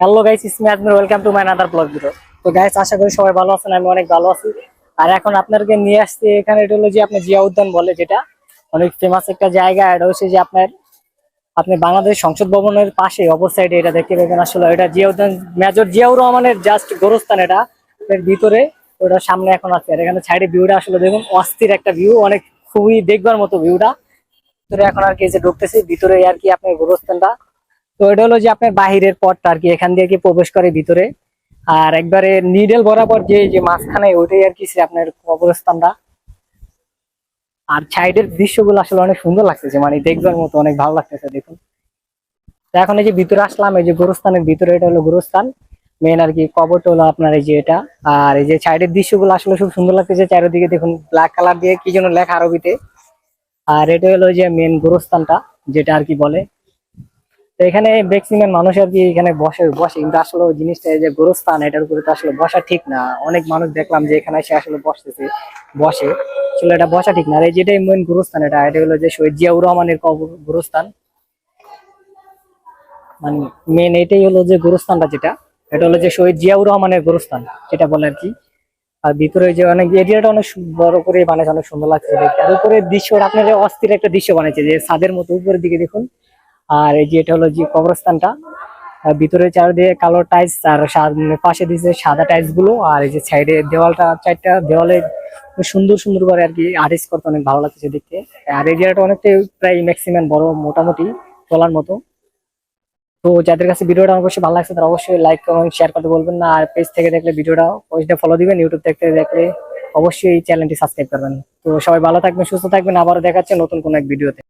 Hello guys it's me Azmir welcome to my other blog video তো guys আশা করি সবাই ভালো আছেন, আমি অনেক ভালো আছি। আর এখন আপনাদেরকে নিয়ে আসছি এখানে, এটা হলো যে আপনার জিয়া উদ্যান বলে যেটা। অনেক ফেমাস একটা জায়গা, এটা হচ্ছে যে আপনার আপনি বাংলাদেশ সংসদ ভবনের পাশে, অপর সাইডে এটা দেখতে পাবেন। আসলে এটা জিয়া উদ্যান, মেজর জিয়াউর রহমানের জাস্ট গোরস্থান এটা। এর ভিতরে, ওটা সামনে এখন আছে। আর এখানে সাইডে ভিউটা আসলে দেখুন, অস্থির একটা ভিউ অনেক খুবই দেখবার মতো ভিউটা ভিতরে এখন আর কি যে ঢুকতেছি, ভিতরে আর কি আপনার গোরস্থানটা। তো এটা হলো যে আপনার বাহিরের পথটা আর কি, এখান দিয়ে কি প্রবেশ করে ভিতরে। আর একবারে নিডেল বরাবর যে যে মাঝখানে ওইটাই আর কি আপনার কবরস্থানটা। আর সাইডের দৃশ্যগুলো আসলে অনেক সুন্দর লাগতেছে মানে দেখবার মতো অনেক ভালো লাগতেছে, দেখুন। এখন এই যে ভিতরে আসলাম, এই যে গোরস্থানের ভিতরে এটা হলো গোরস্থান। মেন আর কি কবরটা হলো আপনার এই যে এটা। আর এই যে সাইডের দৃশ্যগুলো আসলে খুব সুন্দর লাগতেছে, চারিদিকে দেখুন ব্ল্যাক কালার দিয়ে কি যেন লেখা আরবিতে। আর এটা হলো যে মেন গোরস্থানটা, যেটা আর কি বলে। এখানে ম্যাক্সিমাম মানুষ আর কি এখানে বসে বসে। কিন্তু আসলে জিনিসটা যে গোরস্থান, এটার উপরে তো আসলে বসা ঠিক না। অনেক মানুষ দেখলাম যে এখানে এসে আসলে বসতেছে, বসে। আসলে এটা বসা ঠিক না। আর এই যেটাই মেন গোরস্থান এটা এটা হলো যে শহীদ জিয়াউর রহমানের কবর গোরস্থান। মানে মেন এটাই হলো যে গোরস্থানটা যেটা, এটা হলো যে শহীদ জিয়াউর রহমানের গোরস্থান, যেটা বলে আর কি। আর ভিতরে যে অনেক এরিয়াটা অনেক বড় করে বানাইছে, অনেক সুন্দর লাগছে আর উপরে দৃশ্য আপনার অস্থির একটা দৃশ্য বানাইছে, যে ছাদের মতো উপরের দিকে দেখুন। আর এই যে এটা হলো যে কবরস্থানটা ভিতরে চারদিকে কালো টাইলস আর মানে পাশে দিয়েছে সাদা টাইলসগুলো আর এই যে সাইডে দেওয়ালটা, চারটা দেওয়ালে সুন্দর সুন্দর করে আর কি আর্টিস্ট করতে অনেক ভালো লাগছে দেখতে। আর এরিয়াটা অনেকটাই প্রায় ম্যাক্সিমাম বড়, মোটামুটি চলার মতো। তো যাদের কাছে ভিডিওটা অবশ্যই ভালো লাগছে তারা অবশ্যই লাইক কমেন্ট শেয়ার করতে বলবেন না। আর পেজ থেকে দেখলে ভিডিওটা পেজটা ফলো দিবেন ইউটিউব থেকে দেখলে অবশ্যই এই চ্যানেলটি সাবস্ক্রাইব করবেন। তো সবাই ভালো থাকবেন, সুস্থ থাকবেন। আবারও দেখাচ্ছে নতুন কোনো এক ভিডিওতে